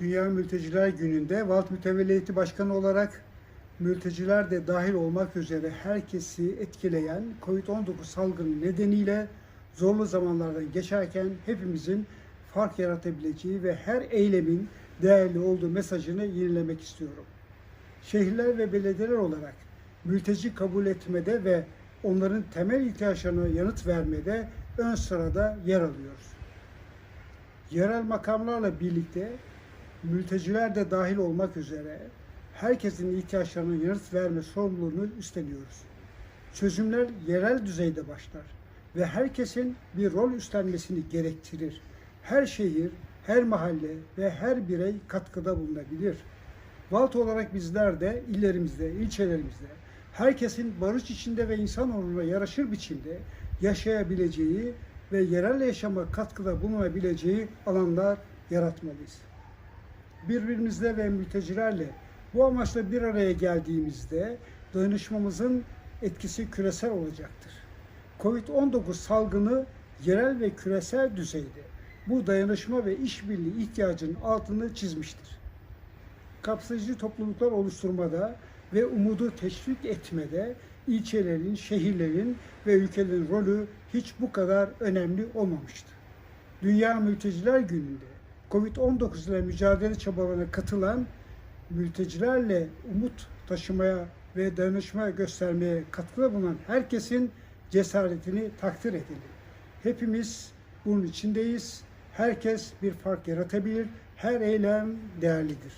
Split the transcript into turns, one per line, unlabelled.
Dünya Mülteciler Günü'nde Valt Mütevelliyeti Başkanı olarak mülteciler de dahil olmak üzere herkesi etkileyen COVID-19 salgını nedeniyle zorlu zamanlardan geçerken hepimizin fark yaratabileceği ve her eylemin değerli olduğu mesajını yenilemek istiyorum. Şehirler ve belediyeler olarak mülteci kabul etmede ve onların temel ihtiyaçlarına yanıt vermede ön sırada yer alıyoruz. Yerel makamlarla birlikte mülteciler de dahil olmak üzere herkesin ihtiyaçlarına yanıt verme sorumluluğunu üstleniyoruz. Çözümler yerel düzeyde başlar ve herkesin bir rol üstlenmesini gerektirir. Her şehir, her mahalle ve her birey katkıda bulunabilir. Valt olarak bizler de illerimizde, ilçelerimizde herkesin barış içinde ve insan onuruna yaraşır biçimde yaşayabileceği ve yerel yaşama katkıda bulunabileceği alanlar yaratmalıyız. Birbirimizle ve mültecilerle bu amaçla bir araya geldiğimizde dayanışmamızın etkisi küresel olacaktır. Covid-19 salgını yerel ve küresel düzeyde bu dayanışma ve işbirliği ihtiyacının altını çizmiştir. Kapsayıcı topluluklar oluşturmada ve umudu teşvik etmede ilçelerin, şehirlerin ve ülkelerin rolü hiç bu kadar önemli olmamıştı. Dünya Mülteciler Günü'nde Covid-19 ile mücadele çabalarına katılan mültecilerle umut taşımaya ve dayanışma göstermeye katkıda bulunan herkesin cesaretini takdir edelim. Hepimiz bunun içindeyiz. Herkes bir fark yaratabilir. Her eylem değerlidir.